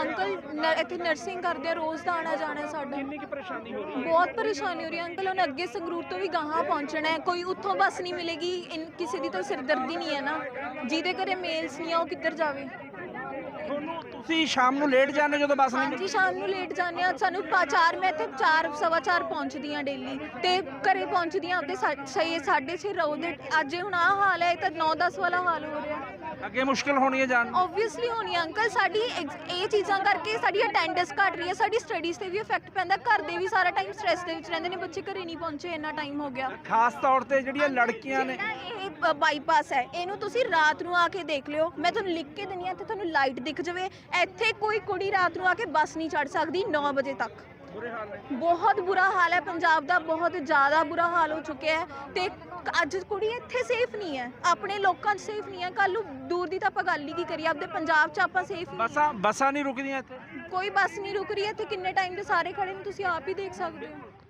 Uncle ਇੱਥੇ nursing ਕਰਦੇ ਆ ਰੋਜ਼ ਦਾ ਆਣਾ ਜਾਣਾ ਸਾਡਾ। ਕਿੰਨੀ ਕੀ ਪਰੇਸ਼ਾਨੀ ਹੋ ਰਹੀ ਹੈ? ਬਹੁਤ ਪਰੇਸ਼ਾਨੀ ਹੋ ਰਹੀ ਹੈ। ਅੰਕਲ ਹੁਣ ਅੱਗੇ ਸੰਗਰੂਰ ਤੋਂ ਵੀ ਗਾਹਾਂ ਪਹੁੰਚਣਾ ਹੈ। ਕੋਈ ਉੱਥੋਂ ਬੱਸ ਨਹੀਂ ਮਿਲੇਗੀ। ਇਨ- ਕਿਸੇ ਦੀ ਤਾਂ ਸਿਰਦਰਦੀ ਨਹੀਂ ਹੈ ਨਾ। ਜਿਹਦੇ ਘਰੇ ਮੇਲਸ ਨਹੀਂ ਆ ਉਹ ਕਿੱਧਰ ਜਾਵੇ? ਤੁਹਾਨੂੰ ਤੁਸੀਂ ਸ਼ਾਮ ਨੂੰ ਲੇਟ ਜਾਂਦੇ ਹੋ ਜਦੋਂ ਬੱਸ ਨਹੀਂ ਹਾਂਜੀ ਸ਼ਾਮ ਨੂੰ ਲੇਟ ਜਾਂਦੇ ਆ ਸਾਨੂੰ ਪਾ- ਚਾਰ ਮੈਂ ਇੱਥੇ 4 ਸਵਾ ਚਾਰ ਪਹੁੰਚਦੀ ਆ ਡੇਲੀ ਤੇ ਘਰੇ ਪਹੁੰਚਦੀ ਆ ਉਹਦੇ 6 6:30 ਰੋਜ਼ ਦੇ। ਅੱਜ ਹੁਣ ਆਹ ਹਾਲ ਹੈ ਇਹ ਤਾਂ 9-10 ਵਾਲਾ ਹਾਲ ਹੋ ਰਿਹਾ। ਅੱਗੇ ਮੁਸ਼ਕਲ ਹੋਣੀ ਹੈ ਜਾਣ ਆਬਵੀਅਸਲੀ ਹੋਣੀ ਹੈ ਅੰਕਲ ਸਾਡੀ ex- ਇਹ ਚੀਜ਼ਾਂ ਕਰਕੇ ਸਾਡੀ ਅਟੈਂਡੈਂਸ ਘਟ ਰਹੀ ਹੈ ਸਾਡੀ ਸਟੱਡੀਜ਼ ਤੇ ਵੀ ਇਫੈਕਟ ਪੈਂਦਾ ਘਰ ਦੇ ਵੀ ਸਾਰਾ ਟਾਈਮ ਸਟ੍ਰੈਸ ਦੇ ਵਿੱਚ ਰਹਿੰਦੇ ਨੇ ਬੱਚੇ ਘਰੇ ਨਹੀਂ ਪਹੁੰਚੇ ਇੰਨਾ ਟਾਈਮ ਹੋ ਗਿਆ। ਖਾਸ ਤੌਰ ਤੇ ਜਿਹੜੀਆਂ ਲੜਕੀਆਂ ਨੇ ਜਿਹੜਾ ਇਹ ਬਾਈਪਾਸ ਹੈ ਇਹਨੂੰ ਤੁਸੀਂ ਰਾਤ ਨੂੰ ਆ ਕੇ ਦੇਖ ਲਿਓ ਮੈਂ ਤੁਹਾਨੂੰ ਲਿਖ ਕੇ ਦਿੰਨੀ ਆ ਤੇ ਤੁਹਾਨੂੰ ਲਾਈਟ ਦਿਖ ਜਾਵੇ ਇੱਥੇ ਕੋਈ ਕੁੜੀ ਰਾਤ ਨੂੰ ਆ ਕੇ ਬੱਸ ਨਹੀਂ ਚੜ ਸਕਦੀ 9 ਵਜੇ ਤੱਕ। ਬਹੁਤ ਬੁਰਾ ਹਾਲ ਹੈ। ਪੰਜਾਬ ਦਾ ਬਹੁਤ ਜ਼ਿਆਦਾ ਬੁਰਾ ਹਾਲ ਹੋ ਚੁੱਕਿਆ ਹੈ ਤੇ ਅੱਜ ਕੁੜੀ ਇੱਥੇ ਸੇਫ ਨਹੀਂ ਹੈ। ਆਪਣੇ ਲੋਕਾਂ 'ਚ ਸੇਫ ਨਹੀਂ ਹੈ। ਕੱਲ ਨੂੰ ਦੂਰ ਦੀ ਤਾਂ ਆਪਾਂ ਗੱਲ ਹੀ ਕੀ ਕਰੀਏ? ਆਪਦੇ ਪੰਜਾਬ 'ਚ ਆਪਾਂ ਸੇਫ ਨਹੀਂ ਬੱਸਾਂ ਬੱਸਾਂ ਨਹੀਂ ਰੁਕਦੀਆਂ ਇੱਥੇ? ਕੋਈ ਬੱਸ ਨਹੀਂ ਰੁਕ ਰਹੀ ਹੈ। ਤੇ ਕਿੰਨੇ ਟਾਈਮ ਦੇ ਸਾਰੇ ਖੜੇ ਨੇ? ਤੁਸੀਂ ਆਪ ਹੀ ਦੇਖ ਸਕਦੇ ਹੋ।